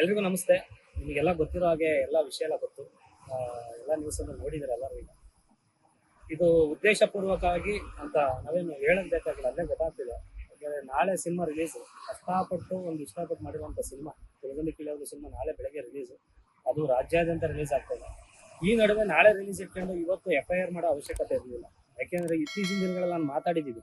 ಎಲ್ರಿಗೂ ನಮಸ್ತೆ. ನಿಮಗೆಲ್ಲ ಗೊತ್ತಿರೋ ಹಾಗೆ ಎಲ್ಲ ವಿಷಯ ಎಲ್ಲ ಗೊತ್ತು. ಎಲ್ಲ ನ್ಯೂಸ್ ಅನ್ನು ನೋಡಿದ್ರೆ ಎಲ್ಲರೂ ಈಗ. ಇದು ಉದ್ದೇಶಪೂರ್ವಕವಾಗಿ ಅಂತ ನಾವೇನು ಹೇಳಕ್ ಬೇಕಾಗಿಲ್ಲ ಅಲ್ಲೇ ಗೊತ್ತಾಗ್ತಿದೆ. ಯಾಕಂದ್ರೆ ನಾಳೆ ಸಿನಿಮಾ ರಿಲೀಸ್ ಕಷ್ಟಪಟ್ಟು ಒಂದು ಇಷ್ಟಪಟ್ಟು ಮಾಡಿರುವಂತ ಸಿನಿಮಾ, ತೆಲುಗಲ್ಲಿ ಕೀಳೋದು ಸಿನಿಮಾ ನಾಳೆ ಬೆಳಗ್ಗೆ ರಿಲೀಸ್ ಅದು ರಾಜ್ಯಾದ್ಯಂತ ರಿಲೀಸ್ ಆಗ್ತದೆ ಈ ನಡುವೆ ನಾಳೆ ರಿಲೀಸ್ ಇಟ್ಕೊಂಡು ಇವತ್ತು ಎಫ್ ಐ ಆರ್ ಮಾಡೋ ಅವಶ್ಯಕತೆ ಇರಲಿಲ್ಲ. ಯಾಕೆಂದ್ರೆ ಇತ್ತೀಚಿನ ದಿನಗಳಲ್ಲಿ ನಾನು ಮಾತಾಡಿದ್ದೀವಿ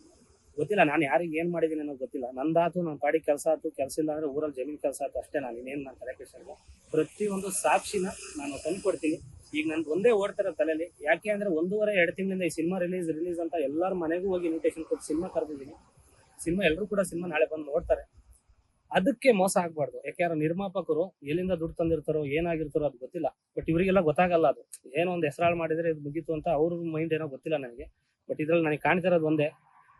ಗೊತ್ತಿಲ್ಲ, ನಾನು ಯಾರಿಗೆ ಏನ್ ಮಾಡಿದೀನಿ ಅನ್ನೋದು ಗೊತ್ತಿಲ್ಲ. ನಂದಾತು ನನ್ನ ಪಾಡಿ ಕೆಲಸ ಆಯ್ತು ಕೆಲಸ ಇಲ್ಲ ಅಂದ್ರೆ ಊರಲ್ಲಿ ಜಮೀನ್ ಕೆಲಸ ಆಯ್ತು ಅಷ್ಟೇ ನಾನು, ಇನ್ನೇನು ನಾನು ತಲೆ ಪ್ರತಿ ಪ್ರತಿಯೊಂದು ಸಾಕ್ಷಿನ ನಾನು ತಂದ್ಕೊಡ್ತೀನಿ. ಈಗ ನನ್ಗೆ ಒಂದೇ ಓಡ್ತಾರೆ ತಲೆಯಲ್ಲಿ ಯಾಕೆ ಅಂದ್ರೆ ಒಂದೂವರೆ, ಎರಡು ತಿಂಗಳಿಂದ ಈ ಸಿನಿಮಾ ರಿಲೀಸ್ ರಿಲೀಸ್ ಅಂತ ಎಲ್ಲರ ಮನೆಗೂ ಹೋಗಿ ಇನ್ವಿಟೇಷನ್ ಕೊಟ್ಟು ಸಿನಿಮಾ ಕರೆದಿದ್ದೀನಿ. ಸಿನಿಮಾ ಎಲ್ಲರೂ ಕೂಡ ಸಿನಿಮಾ ನಾಳೆ ಬಂದು ನೋಡ್ತಾರೆ. ಅದಕ್ಕೆ ಮೋಸ ಆಗ್ಬಾರ್ದು. ಯಾಕೆಂದ್ರೆ ನಿರ್ಮಾಪಕರು ಎಲ್ಲಿಂದ ದುಡ್ಡು ತಂದಿರ್ತಾರೋ, ಏನಾಗಿರ್ತಾರೋ ಅದು ಗೊತ್ತಿಲ್ಲ. ಬಟ್ ಇವರಿಗೆಲ್ಲ ಗೊತ್ತಾಗಲ್ಲ ಅದು. ಏನೋ ಒಂದು ಹೆಸರಾಳು ಮಾಡಿದ್ರೆ ಇದು ಮುಗೀತು ಅಂತ ಅವ್ರ ಮೈಂಡ್ ಏನೋ ಗೊತ್ತಿಲ್ಲ ನನಗೆ. ಬಟ್ ಇದ್ರಲ್ಲಿ ನನಗೆ ಕಾಣ್ತಿರೋದು ಒಂದೇ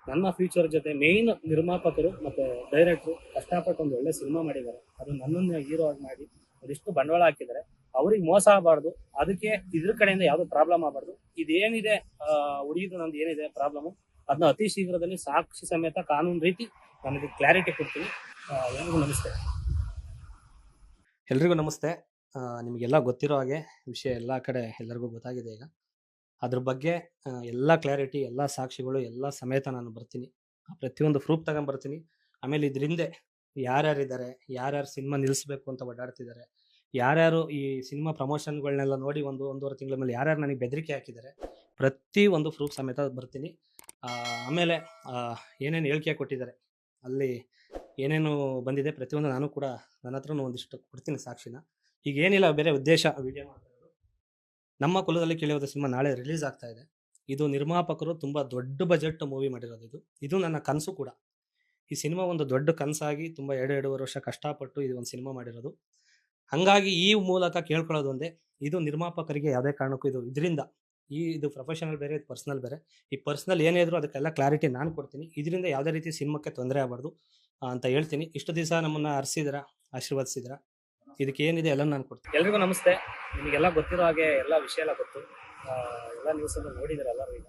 ನನ್ನ ಫ್ಯೂಚರ್ ಜೊತೆ ಮೇನ್ ನಿರ್ಮಾಪಕರು ಮತ್ತೆ ಡೈರೆಕ್ಟ್ರು ಕಷ್ಟಪಟ್ಟು ಒಂದು ಒಳ್ಳೆ ಸಿನಿಮಾ ಮಾಡಿದ್ದಾರೆ. ಅದು ನನ್ನನ್ನು ಹೀರೋ ಆಗಿ ಮಾಡಿ ಒಂದಿಷ್ಟು ಬಂಡವಾಳ ಹಾಕಿದ್ದಾರೆ. ಅವ್ರಿಗೆ ಮೋಸ ಆಗಬಾರ್ದು. ಅದಕ್ಕೆ ಇದ್ರ ಕಡೆಯಿಂದ ಯಾವ್ದು ಪ್ರಾಬ್ಲಮ್ ಆಗಬಾರ್ದು. ಇದೇನಿದೆ ಹುಡುಗಿದು ನಂದು ಏನಿದೆ ಪ್ರಾಬ್ಲಮ್ ಅದನ್ನ ಅತಿ ಶೀಘ್ರದಲ್ಲಿ ಸಾಕ್ಷಿ ಸಮೇತ ಕಾನೂನು ರೀತಿ ನನಗೆ ಕ್ಲಾರಿಟಿ ಕೊಡ್ತೀನಿ. ಎಲ್ರಿಗೂ ನಮಸ್ತೆ. ಎಲ್ರಿಗೂ ನಮಸ್ತೆ. ನಿಮಗೆಲ್ಲ ಗೊತ್ತಿರೋ ಹಾಗೆ ವಿಷಯ ಎಲ್ಲ ಕಡೆ ಎಲ್ಲರಿಗೂ ಗೊತ್ತಾಗಿದೆ ಈಗ. ಅದ್ರ ಬಗ್ಗೆ ಎಲ್ಲ ಕ್ಲಾರಿಟಿ ಎಲ್ಲ ಸಾಕ್ಷಿಗಳು, ಎಲ್ಲ ಸಮೇತ ನಾನು ಬರ್ತೀನಿ. ಪ್ರತಿಯೊಂದು ಪ್ರೂಫ್ ತಗೊಂಡ್ಬರ್ತೀನಿ ಆಮೇಲೆ ಇದರಿಂದ ಯಾರ್ಯಾರಿದ್ದಾರೆ, ಯಾರ್ಯಾರು ಸಿನಿಮಾ ನಿಲ್ಲಿಸ್ಬೇಕು ಅಂತ ಓಡಾಡ್ತಿದ್ದಾರೆ, ಯಾರ್ಯಾರು ಈ ಸಿನಿಮಾ ಪ್ರಮೋಷನ್ಗಳನ್ನೆಲ್ಲ ನೋಡಿ ಒಂದು ಒಂದೂವರೆ ತಿಂಗಳ ಮೇಲೆ ಯಾರ್ಯಾರು ನನಗೆ ಬೆದರಿಕೆ ಹಾಕಿದ್ದಾರೆ, ಪ್ರತಿ ಒಂದು ಪ್ರೂಫ್ ಸಮೇತ ಬರ್ತೀನಿ. ಆಮೇಲೆ ಏನೇನು ಹೇಳಿಕೆ ಕೊಟ್ಟಿದ್ದಾರೆ, ಅಲ್ಲಿ ಏನೇನು ಬಂದಿದೆ ಪ್ರತಿಯೊಂದು ನಾನು ಕೂಡ ನನ್ನ ಹತ್ರನೂ ಒಂದಿಷ್ಟು ಕೊಡ್ತೀನಿ ಸಾಕ್ಷಿನ. ಈಗ ಏನಿಲ್ಲ, ಬೇರೆ ಉದ್ದೇಶ ವಿಡಿಯೋ ನಮ್ಮ ಕುಲದಲ್ಲಿ ಕೇಳಿಯೋದು ಸಿನಿಮಾ ನಾಳೆ ರಿಲೀಸ್ ಆಗ್ತಾ ಇದೆ. ಇದು ನಿರ್ಮಾಪಕರು ತುಂಬ ದೊಡ್ಡ ಬಜೆಟ್ ಮೂವಿ ಮಾಡಿರೋದು ಇದು. ಇದು ನನ್ನ ಕನಸು ಕೂಡ. ಈ ಸಿನಿಮಾ ಒಂದು ದೊಡ್ಡ ಕನಸಾಗಿ ತುಂಬ ಎರಡು ಎರಡೂವರೆ ವರ್ಷ ಕಷ್ಟಪಟ್ಟು ಇದು ಒಂದು ಸಿನಿಮಾ ಮಾಡಿರೋದು. ಹಾಗಾಗಿ ಈ ಮೂಲಕ ಕೇಳ್ಕೊಳ್ಳೋದು ಒಂದೇ, ಇದು ನಿರ್ಮಾಪಕರಿಗೆ ಯಾವುದೇ ಕಾರಣಕ್ಕೂ ಇದು ಇದರಿಂದ, ಈ ಇದು ಪ್ರೊಫೆಷನಲ್ ಬೇರೆ, ಇದು ಪರ್ಸ್ನಲ್ ಬೇರೆ. ಈ ಪರ್ಸ್ನಲ್ ಏನೇ ಇದ್ರು ಅದಕ್ಕೆಲ್ಲ ಕ್ಲಾರಿಟಿ ನಾನು ಕೊಡ್ತೀನಿ. ಇದರಿಂದ ಯಾವುದೇ ರೀತಿ ಸಿನಿಮಾಕ್ಕೆ ತೊಂದರೆ ಆಗಬಾರ್ದು ಅಂತ ಹೇಳ್ತೀನಿ. ಇಷ್ಟು ದಿವಸ ನಮ್ಮನ್ನು ಹರಿಸಿದ್ರ ಆಶೀರ್ವದಿಸಿದ್ರ ಇದಕ್ಕೆ ಏನಿದೆ ಎಲ್ಲ ನಾನು ಕೊಡ್ತೀನಿ. ಎಲ್ರಿಗೂ ನಮಸ್ತೆ. ನಿಮಗೆಲ್ಲ ಗೊತ್ತಿರೋ ಹಾಗೆ ಎಲ್ಲ ವಿಷಯ ಎಲ್ಲ ಗೊತ್ತು. ಎಲ್ಲ ನ್ಯೂಸ್ ಅನ್ನು ಎಲ್ಲರೂ ಈಗ.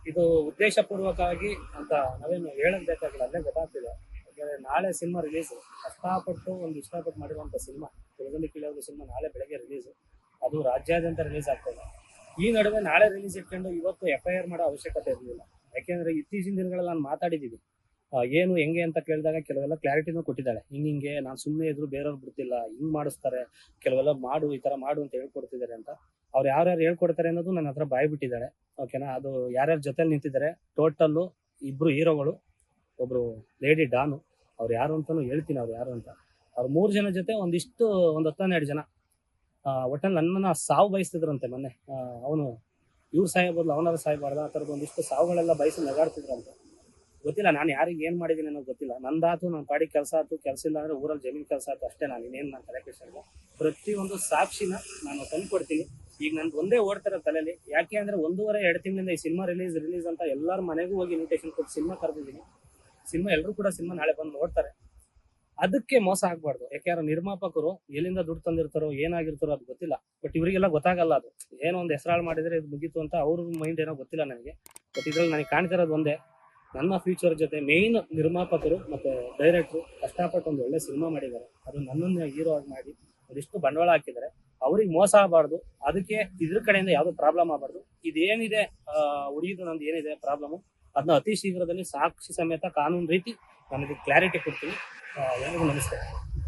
ಇದು ಉದ್ದೇಶಪೂರ್ವಕವಾಗಿ ಅಂತ ನಾವೇನು ಹೇಳಕ್ ಬೇಕಾಗಿಲ್ಲ ಅಲ್ಲೇ ಗೊತ್ತಾಗ್ತಿದೆ. ಯಾಕಂದ್ರೆ ನಾಳೆ ಸಿನಿಮಾ ರಿಲೀಸ್ ಕಷ್ಟಪಟ್ಟು ಒಂದು ಇಷ್ಟಪಟ್ಟು ಮಾಡಿರುವಂತ ಸಿನಿಮಾ ಕುಲದಲ್ಲಿ ಕೀಳೋದು ಸಿನಿಮಾ ನಾಳೆ ಬೆಳಗ್ಗೆ ರಿಲೀಸ್ ಅದು ರಾಜ್ಯಾದ್ಯಂತ ರಿಲೀಸ್ ಆಗ್ತದೆ ಈ ನಡುವೆ ನಾಳೆ ರಿಲೀಸ್ ಇಟ್ಕೊಂಡು ಇವತ್ತು ಎಫ್ ಐ ಆರ್ ಮಾಡೋ ಅವಶ್ಯಕತೆ ಇರಲಿಲ್ಲ. ಯಾಕೆಂದ್ರೆ ಇತ್ತೀಚಿನ ದಿನಗಳಲ್ಲಿ ನಾನು ಮಾತಾಡಿದ್ದೀವಿ ಆ, ಏನು, ಹೆಂಗೆ ಅಂತ ಕೇಳಿದಾಗ ಕೆಲವೆಲ್ಲ ಕ್ಲಾರಿಟಿನೂ ಕೊಟ್ಟಿದ್ದಾಳೆ. ಹಿಂಗ ಹಿಂಗೆ ನಾನು ಸುಮ್ಮನೆ ಇದ್ರು ಬೇರೆಯವ್ರು ಬಿಡ್ತಿಲ್ಲ, ಹಿಂಗ್ ಮಾಡಿಸ್ತಾರೆ, ಕೆಲವೆಲ್ಲ ಮಾಡು, ಈ ತರ ಮಾಡು ಅಂತ ಹೇಳ್ಕೊಡ್ತಿದ್ದಾರೆ ಅಂತ. ಅವ್ರು ಯಾರ್ಯಾರು ಹೇಳ್ಕೊಡ್ತಾರೆ ಅನ್ನೋದು ನನ್ನ ಹತ್ರ ಬಾಯ್ ಬಿಟ್ಟಿದ್ದಾರೆ ಓಕೆನಾ ಅದು ಯಾರ್ಯಾರ ಜೊತೆಲಿ ನಿಂತಿದ್ದಾರೆ ಟೋಟಲ್ಲು ಇಬ್ರು ಹೀರೋಗಳು, ಒಬ್ರು ಲೇಡಿ ಡಾನು, ಅವ್ರು ಯಾರು ಅಂತಾನು ಹೇಳ್ತೀನಿ ಅವ್ರು ಯಾರು ಅಂತ. ಅವ್ರು ಮೂರು ಜನ ಜೊತೆ ಒಂದಿಷ್ಟು, ಒಂದು ಹತ್ತನ್ನೆರಡು ಜನ. ಒಟ್ಟಲ್ಲಿ ನನ್ನನ್ನ ಸಾವು ಬಯಸ್ತಿದ್ರಂತೆ ಮೊನ್ನೆ. ಅವನು, ಇವ್ರು ಸಾಯಬಾರ್ದು ಅವನಾರು ಸಾಯಬಾರ್ದು ಆ ಥರದ್ದು ಒಂದಿಷ್ಟು ಸಾವುಗಳೆಲ್ಲ ಬಯಸಿ ನಗಾಡ್ತಿದ್ರಂತೆ. ಗೊತ್ತಿಲ್ಲ, ನಾನು ಯಾರಿಗೆ ಏನ್ ಮಾಡಿದ್ದೀನಿ ಅನ್ನೋದು ಗೊತ್ತಿಲ್ಲ. ನಂದಾತು ನನ್ನ ಪಾಡಿ ಕೆಲಸ ಆಯ್ತು ಕೆಲಸ ಇಲ್ಲ ಅಂದ್ರೆ ಊರಲ್ಲಿ ಜಮೀನ್ ಕೆಲಸ ಆಯ್ತು ಅಷ್ಟೇ ನಾನು, ಇನ್ನೇನು ನಾನು ತಲೆ ಪ್ರತಿ ಪ್ರತಿಯೊಂದು ಸಾಕ್ಷಿನ ನಾನು ತಂದ್ಕೊಡ್ತೀನಿ ಈಗ ನನ್ಗೆ ಒಂದೇ ಓಡ್ತಾರೆ ತಲೆಯಲ್ಲಿ ಯಾಕೆ ಅಂದ್ರೆ ಒಂದೂವರೆ, ಎರಡು ತಿಂಗಳಿಂದ ಈ ಸಿನಿಮಾ ರಿಲೀಸ್ ರಿಲೀಸ್ ಅಂತ ಎಲ್ಲರ ಮನೆಗೂ ಹೋಗಿ ಇನ್ವಿಟೇಷನ್ ಕೊಟ್ಟು ಸಿನಿಮಾ ಕರೆದಿದ್ದೀನಿ. ಸಿನಿಮಾ ಎಲ್ಲರೂ ಕೂಡ ಸಿನಿಮಾ ನಾಳೆ ಬಂದು ನೋಡ್ತಾರೆ. ಅದಕ್ಕೆ ಮೋಸ ಆಗ್ಬಾರ್ದು. ಯಾಕೆಂದ್ರೆ ನಿರ್ಮಾಪಕರು ಎಲ್ಲಿಂದ ದುಡ್ಡು ತಂದಿರ್ತಾರೋ, ಏನಾಗಿರ್ತಾರೋ ಅದು ಗೊತ್ತಿಲ್ಲ. ಬಟ್ ಇವರಿಗೆಲ್ಲ ಗೊತ್ತಾಗಲ್ಲ ಅದು. ಏನೋ ಒಂದು ಹೆಸರಾಳು ಮಾಡಿದ್ರೆ ಇದು ಮುಗೀತು ಅಂತ ಅವ್ರ ಮೈಂಡ್ ಏನೋ ಗೊತ್ತಿಲ್ಲ ನನಗೆ. ಬಟ್ ಇದ್ರಲ್ಲಿ ನನಗೆ ಕಾಣ್ತಿರೋದು ಒಂದೇ ನನ್ನ ಫ್ಯೂಚರ್ ಜೊತೆ ಮೇನ್ ನಿರ್ಮಾಪಕರು ಮತ್ತೆ ಡೈರೆಕ್ಟ್ರು ಕಷ್ಟಪಟ್ಟು ಒಂದು ಒಳ್ಳೆ ಸಿನಿಮಾ ಮಾಡಿದ್ದಾರೆ. ಅದು ನನ್ನನ್ನು ಹೀರೋ ಆಗಿ ಮಾಡಿ ಒಂದಿಷ್ಟು ಬಂಡವಾಳ ಹಾಕಿದ್ದಾರೆ. ಅವ್ರಿಗೆ ಮೋಸ ಆಗಬಾರ್ದು. ಅದಕ್ಕೆ ಇದ್ರ ಕಡೆಯಿಂದ ಯಾವುದೋ ಪ್ರಾಬ್ಲಮ್ ಆಗಬಾರ್ದು. ಇದೇನಿದೆ ಹುಡುಗಿದು ನಂದು ಏನಿದೆ ಪ್ರಾಬ್ಲಮ್ ಅದನ್ನ ಅತಿ ಶೀಘ್ರದಲ್ಲಿ ಸಾಕ್ಷಿ ಸಮೇತ ಕಾನೂನು ರೀತಿ ನನಗೆ ಕ್ಲಾರಿಟಿ ಕೊಡ್ತೀನಿ. ಎಲ್ಲರಿಗೂ ಎಲ್ರಿಗೂ